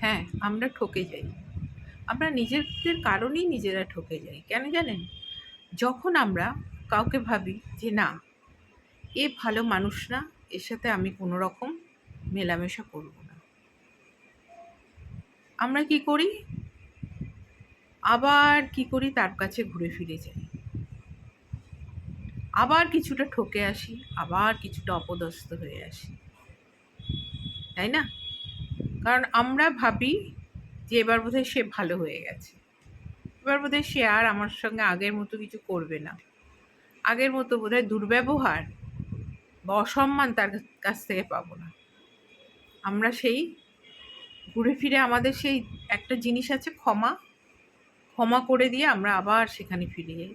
হ্যাঁ আমরা ঠকে যাই। আমরা নিজেদের কারণেই নিজেরা ঠকে যাই, কেন জানেন? যখন আমরা কাউকে ভাবি যে না, এ ভালো মানুষ না, এর সাথে আমি কোনো রকম মেলামেশা করব না। আমরা কি করি? আবার কি করি? তার কাছে ঘুরে ফিরে যাই। আবার কিছুটা ঠকে আসি, আবার কিছুটা অপদস্থ হয়ে আসি। তাই না? কারণ আমরা ভাবি যে এবার বোধহয় সে ভালো হয়ে গেছে। এবার বোধহয় সে আর আমার সঙ্গে আগের মতো কিছু করবে না। আগের মতো বোধহয় দুর্ব্যবহার বা অসম্মান তার কাছ থেকে পাবো না। আমরা সেই ঘুরে ফিরে আমাদের সেই একটা জিনিস আছে ক্ষমা। ক্ষমা করে দিয়ে আমরা আবার সেখানে ফিরে যাই।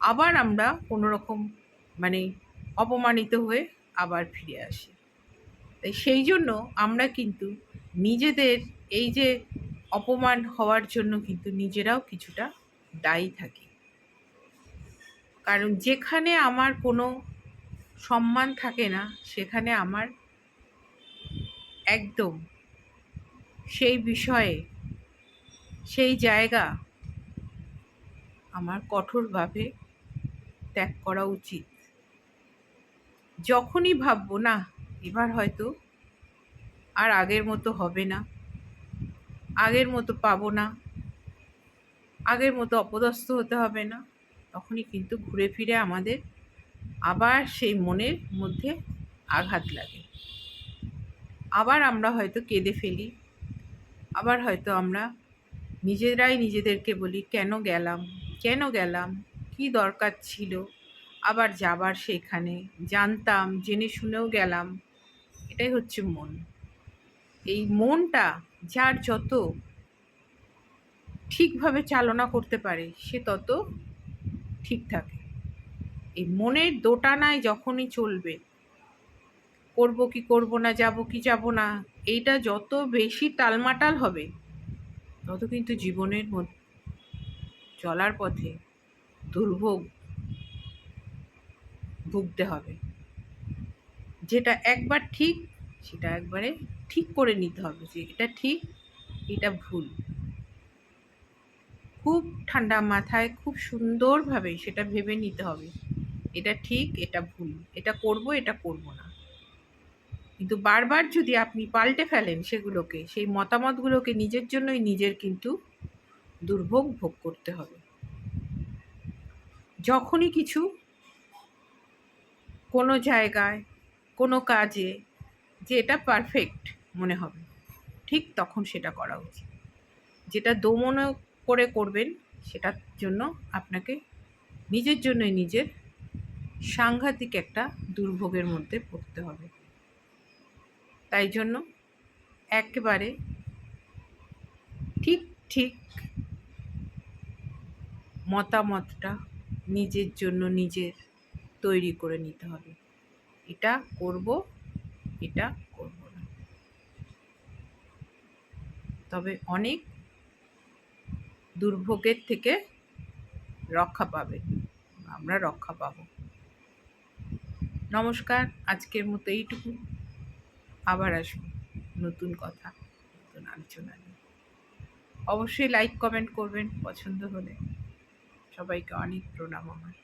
আবার আমরা কোনো রকম মানে অপমানিত হয়ে আবার ফিরে আসি। তাই সেই জন্য আমরা কিন্তু নিজেদের এই যে অপমান হওয়ার জন্য কিন্তু নিজেরাও কিছুটা দায়ী থাকি। কারণ যেখানে আমার কোনো সম্মান থাকে না, সেখানে আমার একদম সেই বিষয়ে, সেই জায়গা আমার কঠোরভাবে ত্যাগ করা উচিত। যখনই ভাববো, না, এবার হয়তো আর আগের মতো হবে না। আগের মতো পাবো না। আগের মতো অপদস্থ হতে হবে না। তখনই কিন্তু ঘুরে ফিরে আমাদের আবার সেই মনের মধ্যে আঘাত লাগে। আবার আমরা হয়তো কেঁদে ফেলি। আবার হয়তো আমরা নিজেরাই নিজেদেরকে বলি, কেন গেলাম? কেন গেলাম? কি দরকার ছিল? আবার যাবার সেখানে। জানতাম, জেনে শুনেও গেলাম। এটাই হচ্ছে মন। এই মনটা যার যত ঠিকভাবে চালনা করতে পারে, সে তত ঠিক থাকে। এই মনের দোটানায় যখনই চলবে, করব কি করব না, যাব কি যাব না, এইটা যত বেশি টালমাটাল হবে, তত কিন্তু জীবনের মধ্যে চলার পথে দুর্ভোগ ভুগতে হবে। যেটা একবার ঠিক, সেটা একবারে ঠিক করে নিতে হবে যে এটা ঠিক, এটা ভুল। খুব ঠান্ডা মাথায় খুব সুন্দরভাবে সেটা ভেবে নিতে হবে, এটা ঠিক, এটা ভুল, এটা করব এটা করব না। কিন্তু বারবার যদি আপনি পাল্টে ফেলেন সেগুলোকে, সেই মতামতগুলোকে নিজের জন্যই নিজের কিন্তু দুর্ভোগ ভোগ করতে হবে। যখনই কিছু কোনো জায়গায়, কোনো কাজে, যে এটা পারফেক্ট মনে হবে। ঠিক তখন সেটা করা উচিত। যেটা দমন করে করবেন, সেটার জন্য আপনাকে নিজের জন্যই নিজের সাংঘাতিক একটা দুর্ভোগের মধ্যে পড়তে হবে। তাই জন্য একেবারে ঠিক ঠিক মতামতটা নিজের জন্য নিজের তৈরি করে নিতে হবে। এটা করব এটা করব না তবে অনেক দুর্ভোগের থেকে রক্ষা পাবে। আমরা রক্ষা পাব। নমস্কার, আজকের মতো এইটুকু। আবার আসব নতুন কথা, নতুন আলোচনা নিয়ে। অবশ্যই লাইক কমেন্ট করবেন পছন্দ হলে। সবাইকে অনেক প্রণাম আমার।